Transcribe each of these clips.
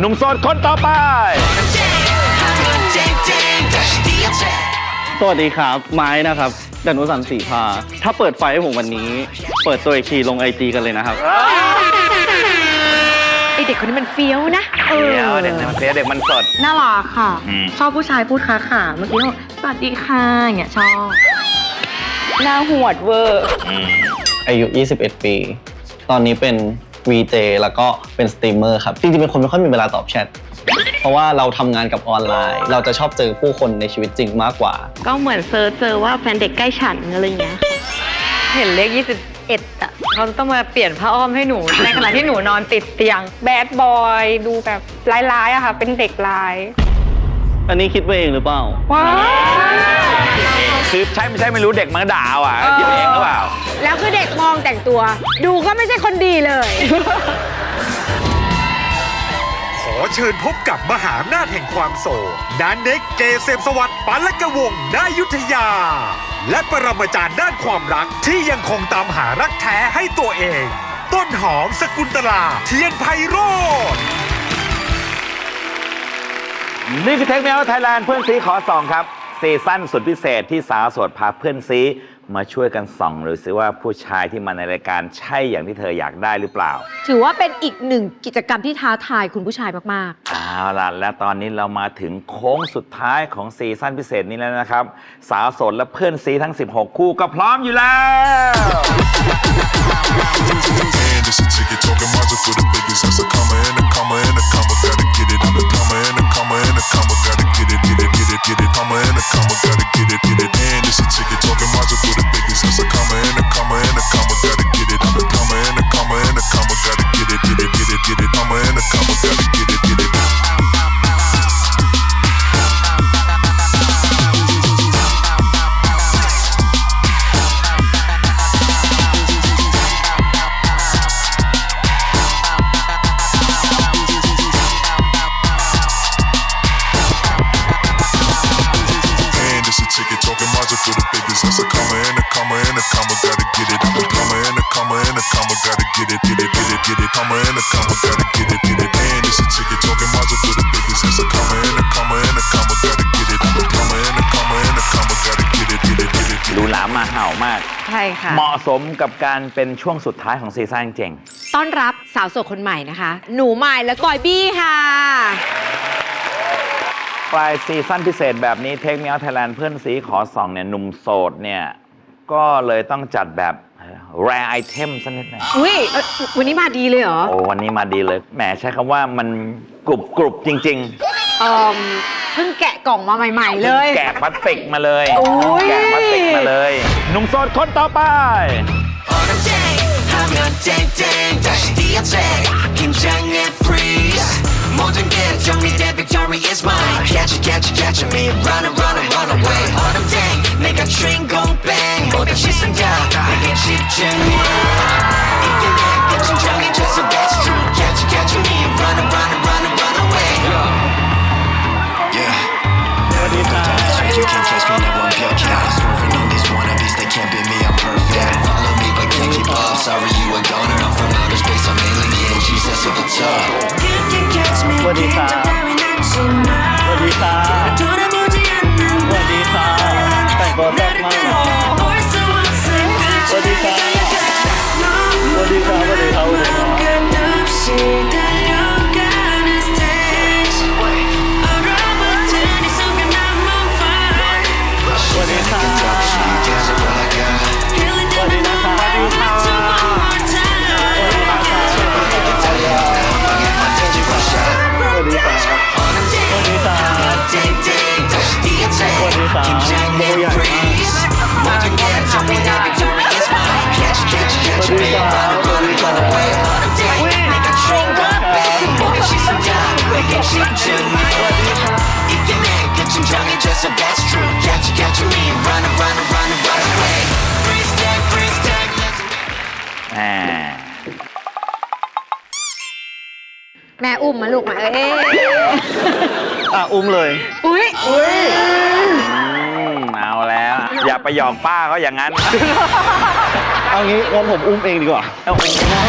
หนุ่มโสดคนต่อไป สวัสดีครับ ไม้นะครับดนุสันต์ศรีพา ถ้าเปิดไฟให้ผมวันนี้ เปิดตัวอีกทีลงไอจีกันเลยนะครับ ไอเด็กคนนี้มันเฟี้ยวนะเดี๋ยวเด็กมันเสียเด็กมันสด น่ารักค่ะ อืม ชอบผู้ชายพูดค้าขาเมื่อกี้เขาบอกสวัสดีค่ะอย่างเงี้ยชอบ หน้าหวดเวอร์อืมอายุ 21 ปี ตอนนี้เป็น VJ แล้วก็เป็นสตรีมเมอร์ครับ จริงๆ เป็นคนไม่ค่อยมีเวลาตอบแชท เพราะว่าเราทำงานกับออนไลน์ เราจะชอบเจอผู้คนในชีวิตจริงมากกว่า ก็เหมือนเซิร์ชเจอว่าแฟนเด็กใกล้ฉันอะไรเงี้ย เห็นเลข21อะเขาต้องมาเปลี่ยนผ้าอ้อมให้หนู ในขณะที่หนูนอนติดเตียง แบดบอย ดูแบบร้ายๆอะค่ะ เป็นเด็กร้าย อันนี้คิดไปเองหรือเปล่า ว้าวคือใช่ไม่ใช่ไม่รู้เด็กมันก็ด่าเอาอะคิดเองหรือเปล่า แล้วคือเด็กมองแต่งตัว ดูก็ไม่ใช่คนดีเลย ขอเชิญพบกับมหาอำนาจแห่งความโศกดานเน็กเกษมสวัสดิ์ปันละกะวงศ์นายุทธยา และปรมาจารย์ด้านความรักที่ยังคงตามหารักแท้ให้ตัวเอง ต้นหอมสกุลตลาเทียนไพโรธ นี่คือเทคเมลไทยแลนด์เพื่อนซีขอส่องครับซีซั่นสุดพิเศษที่สาวโสดพาเพื่อนซีมาช่วยกันส่องหรือซิว่าผู้ชายที่มาในรายการใช่อย่างที่เธออยากได้หรือเปล่า ถือว่าเป็นอีกหนึ่งกิจกรรมที่ท้าทายคุณผู้ชายมาก เอาล่ะและตอนนี้เรามาถึงโค้งสุดท้ายของซีซั่นพิเศษนี้แล้วนะครับ สาวโสดและเพื่อนซีทั้ง 16 คู่ก็พร้อมอยู่แล้ว ช่ค่ะ เหมาะสมกับการเป็นช่วงสุดท้ายของซีซั่นจริงๆต้อนรับสาวโสดคนใหม่นะคะ หนูใหม่และบอยบี้ค่ะ ปลายซีซั่นพิเศษแบบนี้เทคเมียลไทยแลนด์เพื่อนสีขอส่องเนี่ยหนุ่มโสดเนี่ย ก็เลยต้องจัดแบบแรไอเทมสักนิดหนึงอุ้ยเอ้ยวันนี้มาดีเลยเหรอ โอ้วันนี้มาดีเลย แหมใช้คำว่ามันกรุบกรุบจริง เอ่อเพิ่งแกะกล่องมาใหม่ ๆ ๆ เลย แกะพลาสติกมาเลย โอ้ย แกะพลาสติกมาเลย หนุ่มโสดคนต่อไป 하면 땡땡 다시 디어택 긴장해 freeze 모든 게 정리돼 victory is mine catch it catch it catch me run and run and run away autumn day 내가 주인공 bang 모든 시선 다 내게 집중해 You can't catch me now I'm pure cat Swerving on these wannabes they can't beat me I'm perfect Follow me but can't keep up Sorry you a goner I'm from outer space I'm alien Jesus at the top สวัสดีครับสวัสดีครับสวัสดีครับแต่งตั แม่อุ้มมาลูกมาเอ้ยอะอุ้มเลยอุ้ยอืมเอาแล้ว อย่าไปหยอกป้าเขาอย่างนั้นอเอางี้งั้นผมอุ้มเองดีกว่า เอาไม่ได้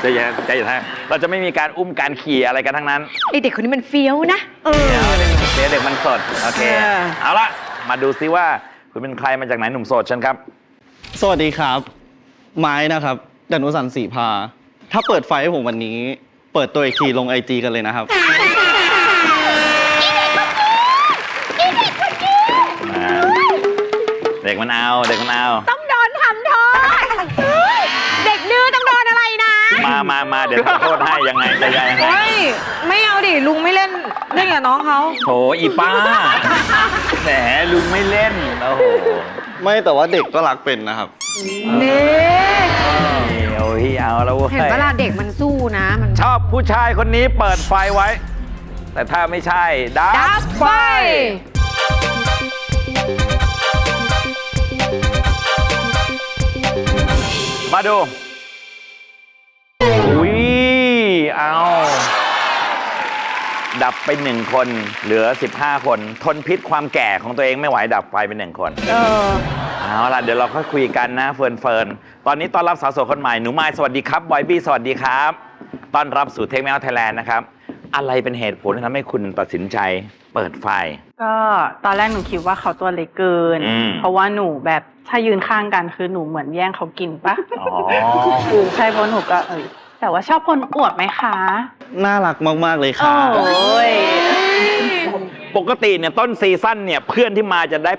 ใจเย็นใจเย็นฮะเราจะไม่มีการอุ้มการขี่อะไรกันทั้งนั้น ไอเด็กคนนี้มันเฟี้ยวนะ เออเดี๋ยวเดี๋ยวเด็กมันสด โอเค เออ เอาละมาดูซิว่าคุณเป็นใครมาจากไหนหนุ่มโสดเชิญครับ สวัสดีครับ ไม้นะครับดนุสันต์สีพา ถ้าเปิดไฟให้ผมวันนี้ เปิดตัวอีกทีลงไอจีกันเลยนะครับอ่าเด็กมันเอา เด็กมันเอา ต้องโดนทำโทษเด็กดื้อต้องโดนอะไรนะมามามาเดี๋ยวขอโทษให้ยังไงจะยังไง เฮ้ยไม่เอาดิลุงไม่เล่นเล่นกับน้องเขาโถอีป้า แหมลุงไม่เล่น โอ้โห ไม่แต่ว่าเด็กก็รักเป็นนะครับนี่เอาที่เอาแล้วเว้ย เห็นเวลาเด็กมันสู้นะมันชอบผู้ชายคนนี้เปิดไฟไว้ แต่ถ้าไม่ใช่ดัดับบไฟมาดู อุ้ย เอา ดับไปหนึ่งคน เหลือ 15 คน ทนพิษความแก่ของตัวเองไม่ไหวดับไฟไปหนึ่งคน เออ เอาล่ะเดี๋ยวเราค่อยคุยกันนะเฟิร์นเฟิร์นตอนนี้ต้อนรับสาวโสดคนใหม่หนูไม้สวัสดีครับบอยบี้สวัสดีครับ ต้อนรับสู่เทคแมวไทยแลนด์นะครับ อะไรเป็นเหตุผลที่ทำให้คุณตัดสินใจเปิดไฟ ก็ตอนแรกหนูคิดว่าเขาตัวเล็กเกิน อืม เพราะว่าหนูแบบถ้ายืนข้างกันคือหนูเหมือนแย่งเขากินปะอ๋อ คือใช่เพราะหนูก็เอยแต่ว่าชอบคนอวดไหมคะน่ารักมาก ๆ เลยคโอ้รับยปกติเนี่ยต้นซีซั่นเนี่ยเพื่อนที่มาจะได้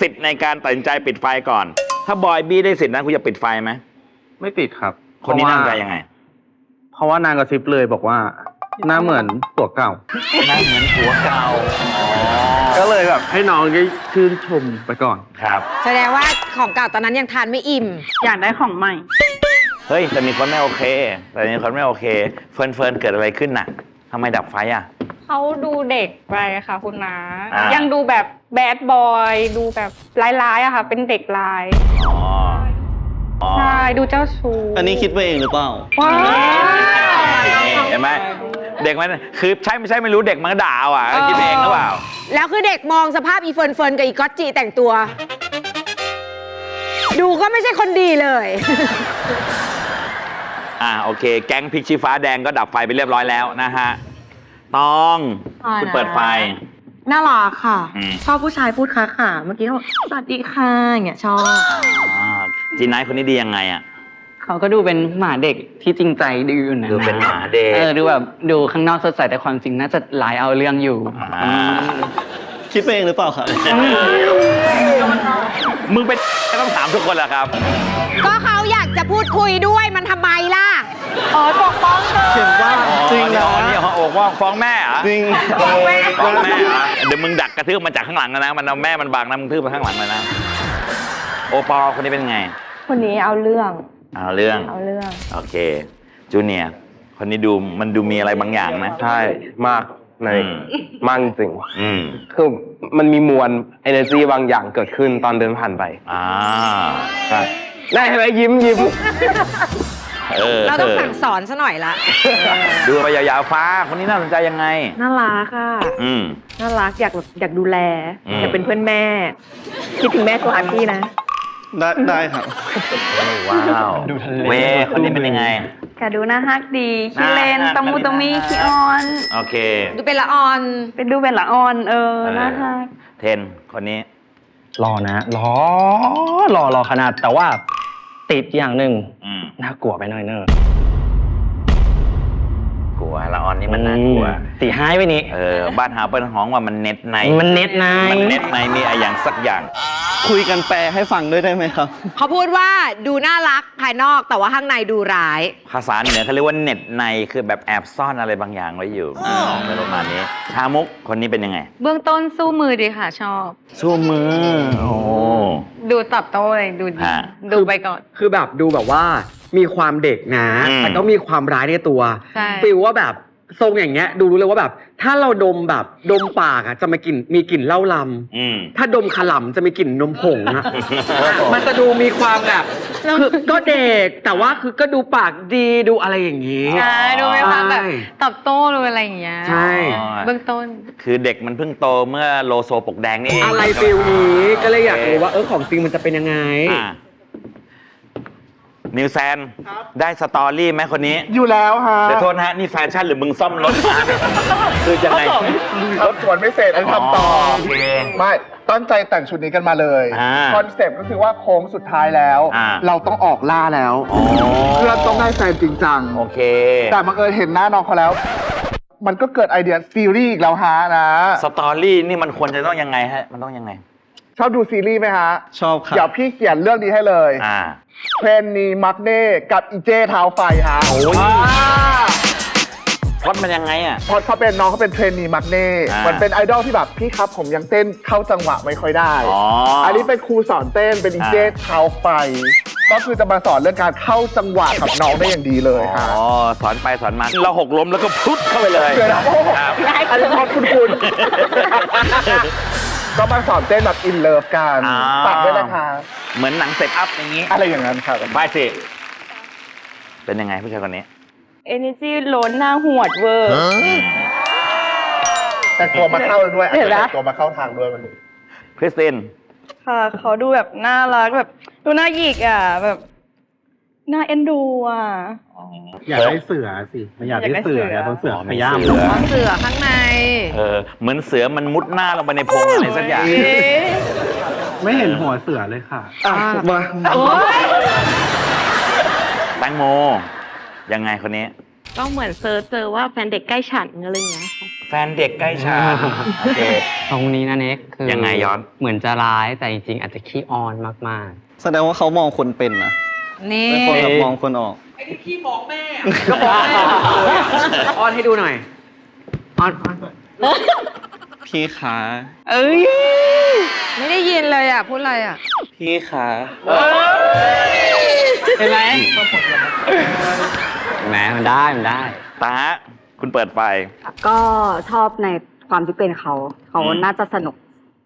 สิทธิ์ในการตัดสินใจปิดไฟก่อน ถ้าบอยบี้ได้สิทธิ์นั้นคุณจะปิดไฟไหมไม่ติดครับคนนี้เพนั่ราะงว่าใจยังไง เพราะว่านางกระซิบเลยบอกว่าหน้าเหมือนตัวเก่านั่งเหมือนหัวเก่าก็เลยแบบให้น้องได้ชื่นชมไปก่อนครับ แสดงว่าของเก่าตอนนั้นยังทานไม่อิ่ม อยากได้ของใหม่ เฮ้ยแต่มีคนไม่โอเค แต่มีคนไม่โอเค เฟิร์นเฟิร์นเกิดอะไรขึ้นน่ะทำไมดับไฟอะ เขาดูเด็กไปค่ะ คุณนาอ่ายั ยังดูแบบแบดบอยดูแบบร้ายๆอะค่ะ เป็นเด็กร้ายอ๋ออ๋อใช่ดูเจ้าชู้อันนี้คิดไปเองหรือเปล่า ว้าวนี่เห็นไหมเด็กมันคือใช่ไม่ใช่ไม่รู้เด็กมันก็ด่าเอาอะคิดเองหรือเปล่า แล้วคือเด็กมองสภาพอีเฟิร์นเฟิร์นกับอีก๊อตจีแต่งตัว ดูก็ไม่ใช่คนดีเลย อ่าโอเค แก๊งพริกชี้ฟ้าแดงก็ดับไฟไปเรียบร้อยแล้วนะฮะ ตองอ่าคุณเปิดไฟ น่ารักค่ะ อืม ชอบผู้ชายพูดค้าขาเมื่อกี้เขาบอกสวัสดีค่ะอย่างเงี้ยชอบอ่าจีนไนท์คนนี้ดียังไงอะ เขาก็ดูเป็นหมาเด็กที่จริงใจดีอยู่นะดูเป็นหมาเด็ก เออดูแบบดูข้างนอกสดใสแต่ความจริงน่าจะหลายเอาเรื่องอยู่ อ่า คิดไปเองหรือเปล่าครับมึงเป็นต้องถามทุกคนแหละครับ ก็เขาอยากจะพูดคุยด้วยมันทำไมล่ะ อ๋อปกป้องเธอเห็นว่าอ๋อจริงนี่นะอ๋อนี่อ๋อโอกว่าฟ้องแม่เหรอจริงฟ้องแม่ฟ้องแม่เหรอเดี๋ยวมึงดักกระทืบมันจากข้างหลังนะ มันเอาแม่มันบังนะมึงทืบมาข้างหลังเลยนะ โอปอล์คนนี้เป็นไง คนนี้เอาเรื่อง เอาเรื่อง เอาเรื่อง โอเค จูเนียร์คนนี้ดูมันดูมีอะไรบางอย่างนะ ใช่ มาก ในอืม มากจริงอืมคือมันมีมวล energy บางอย่างเกิดขึ้นตอนเดินผ่านไปอ่าใช่ได้เห็นไหมยิ้มยิ้ม เออเราต้องสั่งสอนซะหน่อยละดูไปยาวๆฟ้าคนนี้น่าสนใจยังไง น่ารักค่ะ อืม น่ารักอยากอยากดูแล อืม อยากเป็นเพื่อนแม่ คิดถึงแม่โทรหาพี่นะ ได้ได้ครับ ว้าวเวคนนี้เป็นยังไง แกดูน่าฮักดีขี้เล่นน่าฮัก ตะมูตะมีน่าฮักขี้อ่อน โอเค ดูเป็นละออน เป็นดูเป็นละอ่อนเออเออ น่าฮักเทนคนนี้ รอนะรอรอรอขนาดแต่ว่า ติดอย่างหนึ่งอืมน่ากลัวไปหน่อยเนอะกลัวละออนนี่มันน่ากลัวตีห้ายไปนี้เออบ้านหาเปิ้ลห้องว่ามันเน็ตในมันเน็ตนายมันเน็ตในมีอะไรอย่างสักอย่าง คุยกันแปลให้ฟังด้วยได้ไหมครับ เขาพูดว่าดูน่ารักภายนอกแต่ว่าข้างในดูร้าย ภาษาเหนือเขาเรียกว่าเน็ตในคือแบบแอบซ่อนอะไรบางอย่างไว้อยู่อะไรประมาณนี้ชามุกคนนี้เป็นยังไง เบื้องต้นสู้มือดีค่ะชอบ สู้มือ โอ้ ดูตอบโต้เลยดูดีฮะ ดูไปก่อน คือแบบดูแบบว่ามีความเด็กนะ อืม แต่ก็มีความร้ายในตัวใช่ ฟิลว่าแบบ ทรงอย่างเงี้ย ดูรู้เลยว่าแบบ ถ้าเราดมแบบดมปากอะจะมากลิ่นมีกลิ่นเหล้าลอืมำถ้าดมขลำจะมีกลิ่นนมผงอะมันจะดูมีความแบบคือก็เด็กแต่ว่าคือก็ดูปากดีดูอะไรอย่างงี้ ใช่ดูมีความแบบใช่ตอบโต้ดูอะไรอย่างเงี้ยใช่ เบื้องต้น คือเด็กมันเพิ่งโตเมื่อโลโซปกแดงนี่เองอะไรฟิลนี้ก็เลยอยากรู้ว่าเออของจริงมันจะเป็นยังไง อะ นิวแซน ได้สตอรี่ไหมคนนี้ อยู่แล้วฮะเดี๋ยวโทษนะฮะ นี่แฟชั่นหรือมึงซ่อมรถมาเนี่ยคือยังไงรถสวนไม่เสร็จอันนทำต่อโอเค ไม่ตั้งใจแต่งชุดนี้กันมาเลยอ่าคอนเซปต์ก็คือว่าโค้งสุดท้ายแล้ว อ่า เราต้องออกล่าแล้วเพื่อนต้องได้แฟนจริงจังโอเค แต่บังเอิญเห็นหน้าน้องเขาแล้ว มันก็เกิดไอเดียซีรีส์อีกแล้วฮะนะ สตอรี่นี่มันควรจะต้องยังไงฮะ มันต้องยังไง ชอบดูซีรีส์ไหมฮะชอบครับ เดี๋ยวพี่เขียนเรื่องนี้ให้เลยอ่าเทรนนีมักเน่กับอีเจเท้าไฟฮะโอ้ยอ่าพล็อดมันยังไงอะ เพราะเขาเป็นน้องเขาเป็นเทรนนีมักเน่อ่ามันเป็นไอดอลที่แบบพี่ครับผมยังเต้นเข้าจังหวะไม่ค่อยได้ อ๋ออั อันนี้เป็นครูสอนเต้นเป็นอีเจอ่า เท้าไฟ ก็คือจะมาสอนเรื่องการเข้าจังหวะกับน้องได้อย่างดีเลยฮะอ๋อสอนไปสอนมาเราหกล้มแล้วก็พุทเข้าไปเลยเดี๋ยวนะโอ้โหครับ อันนี้พอคุณคุณ ก็มาสอนเต้นแบบอินเลิฟกันอ่า ฝากด้วยนะคะเหมือนหนังเซตอัพอย่างนี้อะไรอย่างนั้นครับไปสิ เป็นยังไงผู้ชายคนนี้ เอเนจีล้นหน้าหวดเวอร์ แต่งตัวมาเข้าด้วยอาจเห็จะนไหม แต่งตัวมาเข้าทางด้วยมันนี้คริสติน ค่ะเขาดูแบบน่ารักแบบ ดูน่าหยิกอะแบบ น่าเอ็นดูอะอยากได้เสือสิไม่อยากได้เสืออยากได้เสืออ๋อขมีย้ำเสือเสือข้างใน เออ เหมือนเสือมันมุดหน้าลงไปในพงอะไรสักอย่าง ไม่เห็นหัวเสือเลยค่ะอะมาแตงโม ยังไงคนนี้ ก็เหมือนเซิร์ชเจอว่าแฟนเด็กใกล้ฉันอะไรอย่างเงี้ยค่ะแฟนเด็กใกล้ชาโอเคตรงนี้นะเน็กคือยังไงย้อนเหมือนจะร้ายแต่จริงๆอาจจะขี้ออนมากแสดงว่าเขามองคนเป็นนะ นี่เป็นคนแบบมองคนออกก็บอกแม่อ้อนให้ดูหน่อยอ้อนอ้อนพี่ขาเอ้ยไม่ได้ยินเลยอะ พูดอะไรอะ พี่ขาเห็นไหมๆแหมมันได้มันได้ ตาคุณเปิดไฟ ก็ชอบในความที่เป็นเขา เขาอืม น่าจะสนุก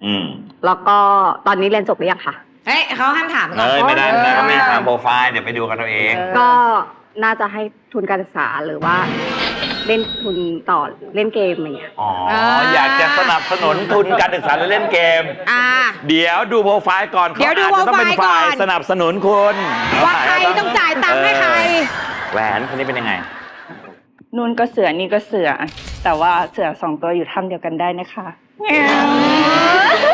อืม แล้วก็ตอนนี้เรียนจบหรือยังคะ เฮ้ยเขาห้ามถามก่อนเอ้ยไม่ได้ไม่ได้เขาไม่ได้ตามโปรไฟล์เดี๋ยวไปดูกันเอาเอง ก็น่าจะให้ทุนการศึกษาหรือว่า เล่นทุนต่อเล่นเกมอะไรเงี้ย อ๋อ อยากจะสนับสนุนทุนการศึกษาและเล่นเกม อ่า เดี๋ยวดูโปรไฟล์ก่อนเดี๋ยวดูขาอาจจะต้องเป็นโปรไฟล์ก่ฝ่าอยนสนับสนุนคุณว่าใครต้องจ่ายตังค์ให้ใครเออแหวนคนนี้เป็นยังไงนุ่นก็เสือนี่ก็เสือ แต่ว่าเสือสองตัวอยู่ถ้ำเดียวกันได้นะคะโอ้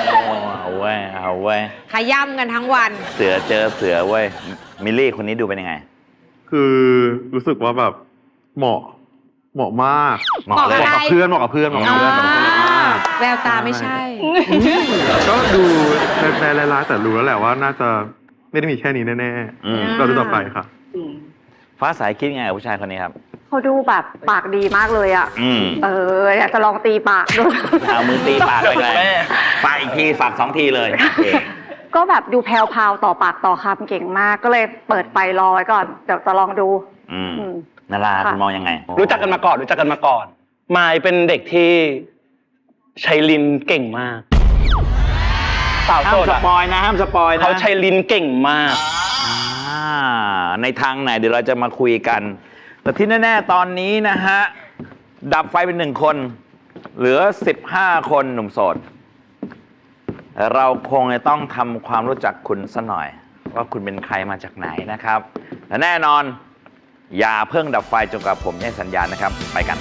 เอาเว้ย เอาเว้ย ขย่ำกันทั้งวัน เสือเจอเสือเว้ย มิลลี่คนนี้ดูเป็นยังไง คือรู้สึกว่าแบบเหมาะเหมาะมากเหมาะเลยเหมาะกับใครเพื่อนเหมาะกับเพื่อนเหมาะกับเพื่อนเหมาะกับเพื่อนมากแววตาไม่ใช่ ก็ดูแปลๆร้ายๆแต่รู้แล้วแหละว่าน่าจะไม่ได้มีแค่นี้แน่อืมๆเราดูต่อไปค่ะ ฟ้าสายคิดยังไงกับผู้ชายคนนี้ครับ เขาดูแบบปากดีมากเลยอะอืมเอออยากจะลองตีปากดู เอามือตีปากไปเลยปากอีกทีฝากสองทีเลยโอเค ก็แบบดูแพลวๆต่อปากต่อคำเก่งมาก ก็เลยเปิดไฟรอไว้ก่อน เดี๋ยวจะลองดู อืมอืม นาราค่ะคุณมองยังไงรู้จักกันมาก่อนรู้จักกันมาก่อนมายเป็นเด็กที่ใช้ลิ้นเก่งมากสาวห้าโสมดสอะปอยนะห้ามสปอยนะเขาใช้ลิ้นเก่งมาก อ่าในทางไหนเดี๋ยวเราจะมาคุยกัน แต่ที่แน่ ๆ ตอนนี้นะฮะ ดับไฟเป็นหนึ่งคน เหลือ 15 คนหนุ่มโสด เราคงจะต้องทำความรู้จักคุณสัหน่อย ว่าคุณเป็นใครมาจากไหนนะครับ และแน่นอน อย่าเพิ่งดับไฟจนกว่าผมให้สัญญาณนะครับ ไปกัน